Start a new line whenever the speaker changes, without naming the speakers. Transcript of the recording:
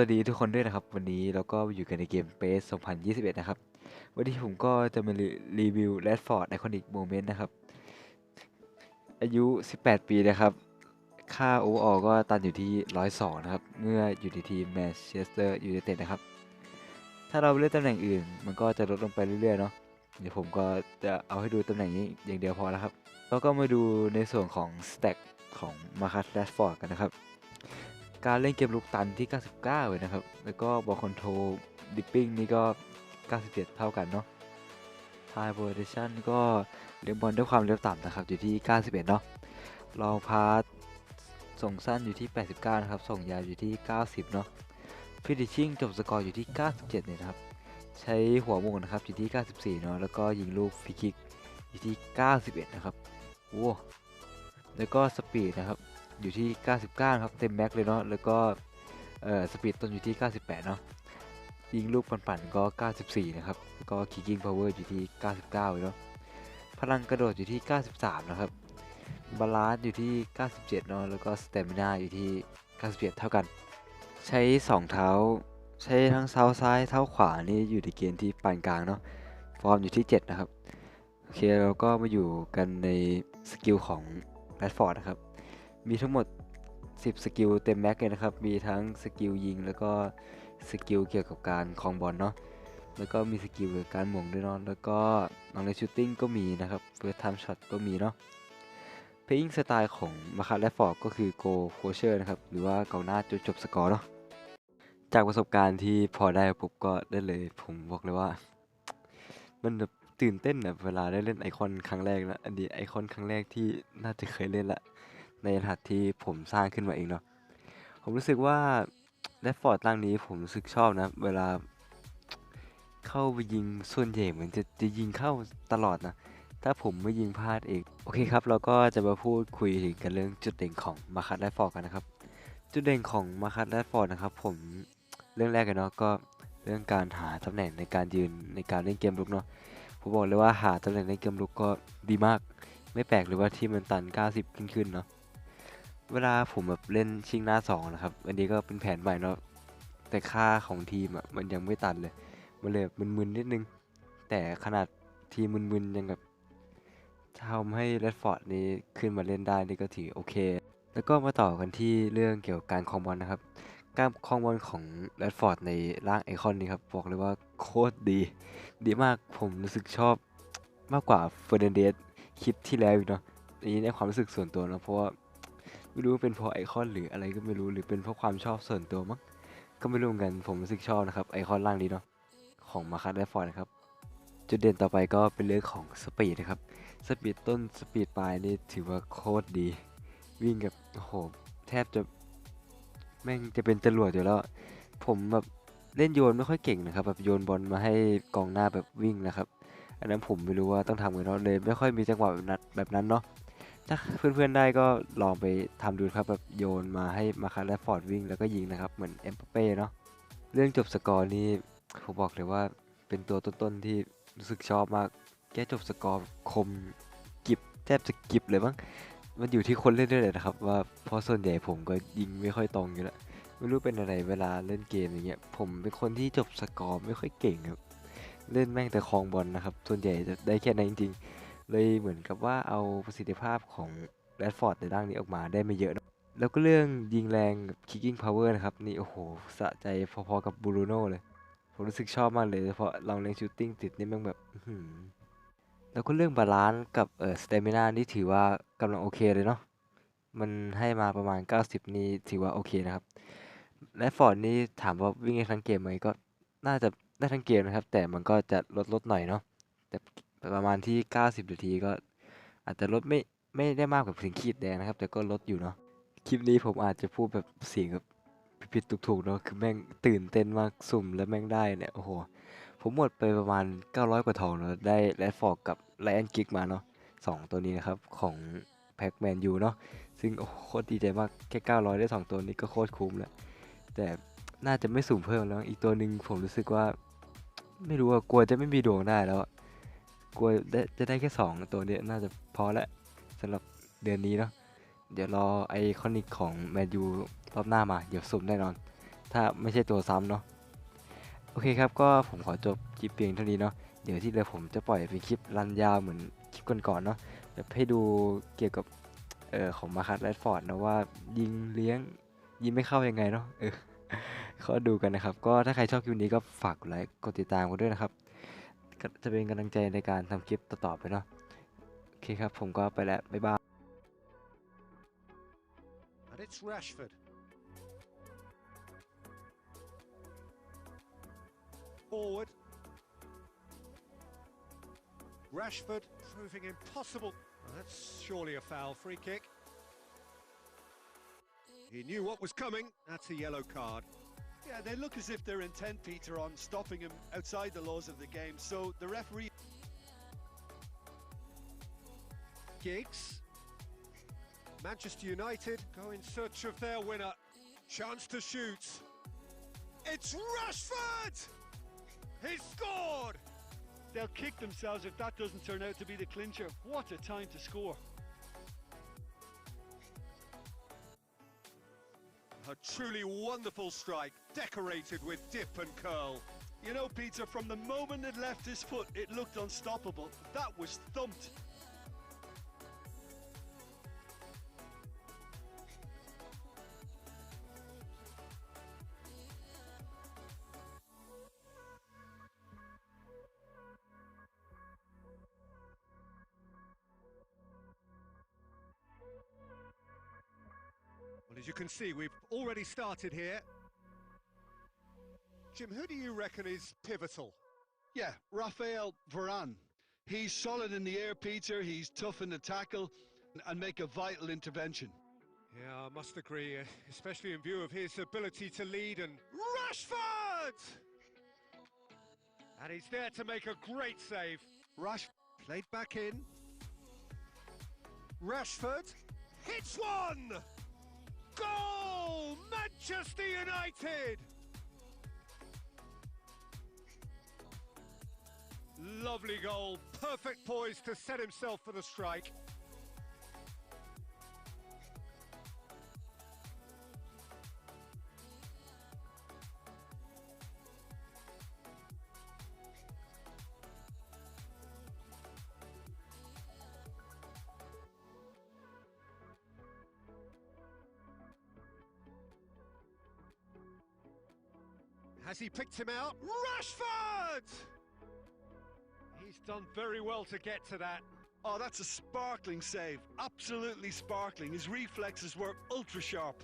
วัสดีทุกคนด้วยนะครับ วันนี้เราก็อยู่กันในเกม PES 2021 นะครับ วันนี้ผมก็จะมารีรีวิว Radford Iconic Moment นะครับ อายุ 18 ปีนะครับ ค่า overall ก็ตันอยู่ที่ 102 นะครับ เมื่ออยู่ในทีม Manchester United นะครับ ถ้าเราเลือกตำแหน่งอื่น มันก็จะลดลงไปเรื่อยๆ เนาะเดี๋ยวผมก็จะเอาให้ดูตำแหน่งนี้อย่างเดียวพอแล้วครับ แล้วก็มาดูในส่วนของ stack ของ Marcus Rashford กันนะครับ การเล่นเกมลุกตันที่ 99 เลยนะครับ แล้วก็บอลคอนโทรลดิปปิ้งนี่ก็ 97 เท่ากันเนาะทายโพซิชันก็เลี้ยงบอลด้วยความเร็วต่ำนะครับ อยู่ที่ 91 เนาะลองพาสส่งสั้นอยู่ที่ 89 นะครับ ส่งยาวอยู่ที่ 90 เนาะฟินิชชิ่งจบสกอร์อยู่ที่ 97 เนี่ยนะครับ ใช้หัวมุงนะครับอยู่ที่ 94 เนาะแล้วก็ยิงลูกฟรีคิกอยู่ที่ 91 นะครับโอ้แล้วก็สปีดนะครับ อยู่ที่ 99 ครับ เต็มแม็กเลยเนาะ แล้วก็เอ่อสปีดต้นอยู่ที่ 98 เนาะ ยิงลูกปั่นๆก็ 94 นะครับ แล้วก็ kicking power อยู่ที่ 99เลยเนาะ พลังกระโดดอยู่ที่ 93 นะครับ บาลานซ์อยู่ที่ 97 เนาะ แล้วก็สเตมินาอยู่ที่ 97 เท่ากัน ใช้ 2 เท้า ใช้ทั้งเท้าซ้ายเท้าขวานี่อยู่ในเกณฑ์ที่ปานกลางเนาะ ฟอร์มอยู่ที่ 7 นะครับ โอเคเราก็มาอยู่กันในสกิลของแรดฟอร์ดนะครับ มีทั้งหมด 10 สกิลเต็มแม็กเลยนะครับ มีทั้งสกิลยิงแล้วก็สกิลเกี่ยวกับการคลองบอลเนาะ แล้วก็มีสกิลเกี่ยวกับการหม่งด้วยเนาะ แล้วก็ลองในชูตติ้งก็มีนะครับเฟิร์สไทม์ช็อตก็มีเนาะเพย์อิงสไตล์ของมาคาและฟอร์ก็คือโกโคเชอร์นะครับ หรือว่ากองหน้าจุดจบสกอร์เนาะ จากประสบการณ์ที่พอได้ปุ๊บก็ได้เลย ผมบอกเลยว่า มันแบบตื่นเต้นแบบเวลาได้เล่นไอคอนครั้งแรกนะ อันนี้ไอคอนครั้งแรกที่น่าจะเคยเล่นละ ในรหัสที่ผมสร้างขึ้นมาเองเนาะผมรู้สึกว่าแรดฟอร์ดร่างนี้ผมรู้สึกชอบนะ เวลาเข้าไปยิงส่วนใหญ่เหมือนจะจะยิงเข้าตลอดนะ ถ้าผมไม่ยิงพลาดเอง โอเคครับ เราก็จะมาพูดคุยถึงกันเรื่องจุดเด่นของมาคัตแรดฟอร์ดกันนะครับ จุดเด่นของมาคัตแรดฟอร์ดนะครับ ผมเรื่องแรกกันเนาะก็เรื่องการหาตำแหน่งในการยืนในการเล่นเกมลุกเนาะผมบอกเลยว่าหาตำแหน่งในเกมลุกก็ดีมาก ไม่แปลกเลยว่าที่มันตัน 90 ขึ้นขึ้นเนาะ เวลาผมแบบเล่นชิงหน้าสองนะครับ อันนี้ก็เป็นแผนใหม่เนาะ แต่ค่าของทีมอะมันยังไม่ตันเลย มันเลยมึนๆนิดนึง แต่ขนาดทีมมึนๆยังแบบทำให้เรดฟอร์ดนี้ขึ้นมาเล่นได้นี่ก็ถือโอเค แล้วก็มาต่อกันที่เรื่องเกี่ยวกับการคองบอลนะครับ การคองบอลของเรดฟอร์ดในร่างไอคอนนี้ครับบอกเลยว่าโคตรดี ดีมากผมรู้สึกชอบมากกว่าเฟอร์นันเดสคลิปที่แล้วอีกเนาะอันนี้ในความรู้สึกส่วนตัวเนาะเพราะว่า ไม่รู้ว่าเป็นเพราะไอคอนหรืออะไรก็ไม่รู้หรือเป็นเพราะความชอบส่วนตัวมั้งก็ไม่รู้เหมือนกันผมรู้สึกชอบนะครับไอคอนล่างนี้เนาะของมาคัตแรฟอร์ดนะครับจุดเด่นต่อไปก็เป็นเรื่องของสปีดนะครับสปีดต้นสปีดปลายนี่ถือว่าโคตรดี วิ่งกับโอ้โหแทบจะแม่งจะเป็นจรวดอยู่แล้ว ผมแบบเล่นโยนไม่ค่อยเก่งนะครับแบบโยนบอลมาให้กองหน้าแบบวิ่งนะครับ อันนั้นผมไม่รู้ว่าต้องทำไงเนาะเลยไม่ค่อยมีจังหวะแบบนั้นแบบนั้นเนาะ ถ้าเพื่อนๆได้ก็ลองไปทำดูครับแบบโยนมาให้มาคาร์ลฟอร์ดวิ่งแล้วก็ยิงนะครับ เหมือนเอ็มเป้เนาะเรื่องจบสกอร์นี่ผมบอกเลยว่าเป็นตัวต้นๆที่รู้สึกชอบมาก แกจบสกอร์คมกิบแทบจะกิบเลยมั้งมันอยู่ที่คนเล่นด้วยแหละนะครับ ว่าเพราะส่วนใหญ่ผมก็ยิงไม่ค่อยตรงอยู่แล้วไม่รู้เป็นอะไรเวลาเล่นเกมอย่างเงี้ย ผมเป็นคนที่จบสกอร์ไม่ค่อยเก่งครับ เล่นแม่งแต่คลองบอลนะครับ ส่วนใหญ่จะได้แค่นั้นจริงๆ เลยเหมือนกับว่าเอาประสิทธิภาพของแรดฟอร์ดในร่างนี้ออกมาได้ไม่เยอะนะแล้วก็เรื่องยิงแรงกับ kicking power นะครับ นี่โอ้โห สะใจพอๆกับบูรูโน่เลย ผมรู้สึกชอบมากเลยเฉพาะลองเล่นชูตติ้งติดนี่มันแบบแล้วก็เรื่องบาลานซ์กับเอ่อสเตมินานี่ถือว่ากำลังโอเคเลยเนาะมันให้มาประมาณ 90 นี่ถือว่าโอเคนะครับแรดฟอร์ดนี่ถามว่าวิ่งได้ทั้งเกมไหมก็น่าจะได้ทั้งเกมนะครับ แต่มันก็จะลดลดหน่อยเนาะแต่ ประมาณที่ 90 นาทีก็อาจจะลดไม่ไม่ได้มากกว่าถึงขีดแดงนะครับ แต่ก็ลดอยู่เนาะคลิปนี้ผมอาจจะพูดแบบเสียงแบบผิดๆถูกๆเนาะคือแม่งตื่นเต้นมากสุ่มแล้วแม่งได้เนี่ยโอ้โหผมหมดไปประมาณ 900 กว่าทองเนาะได้แรดฟอร์ดกับไลออนกิกมาเนาะสองตัวนี้นะครับของแพ็กแมนยูเนาะซึ่งโอ้โคตรดีใจมากแค่ 900 ได้ 2 ตัวนี้ก็โคตรคุ้มแล้ว แต่น่าจะไม่สุ่มเพิ่มแล้ว อีกตัวหนึ่งผมรู้สึกว่า ไม่รู้อะกลัวจะไม่มีดวงได้แล้ว กลัวได้จะได้แค่สองตัวเนี้ยน่าจะพอละสำหรับเดือนนี้เนาะเดี๋ยวรอไอคอนิกของแมนยูรอบหน้ามา เดี๋ยวสุ่มแน่นอน ถ้าไม่ใช่ตัวซ้ำเนาะโอเคครับก็ผมขอจบคลิปเพียงเท่านี้เนาะเดี๋ยวที่เหลือผมจะปล่อยเป็นคลิปรันยาวเหมือนคลิปก่อนๆเนาะแบบให้ดูเกี่ยวกับเออของมาคัสแรดฟอร์ดนะว่ายิงเลี้ยงยิงไม่เข้ายังไงเนาะเออขาดูกันนะครับ ก็ถ้าใครชอบคลิปนี้ก็ฝากกดไลค์กดติดตามกันด้วยนะครับ จะเป็นกำลังใจในการทำคลิปต่อๆไปเนาะโอเคครับผมก็ไปแล้ว บ๊ายบาย
And it's Rashford. Forward. Rashford proving impossible. That's surely a foul free kick. He knew what was coming. That's a yellow card.
Yeah, they look as if they're intent, Peter, on stopping him outside the laws of the game. So the referee.
Giggs. Manchester United go in search of their winner. Chance to shoot. It's Rashford! He scored!
They'll kick themselves if that doesn't turn out to be the clincher. What a time to score.
A truly wonderful strike, decorated with dip and curl.
You know, Peter, from the moment it left his foot, it looked unstoppable. That was thumped.
As you can see, we've already started here. Jim, who do you reckon is pivotal?
Yeah, Rafael Varane. He's solid in the air, Peter. He's tough in the tackle and make a vital intervention.
Yeah, I must agree, uh, especially in view of his ability to lead and Rashford! And he's there to make a great save. Rash played back in. Rashford hits one! Goal! Manchester United! Lovely goal, perfect poise to set himself for the strike. Has he picked him out? Rashford! He's done very well to get to that.
Oh, that's a sparkling save. Absolutely sparkling. His reflexes were ultra sharp.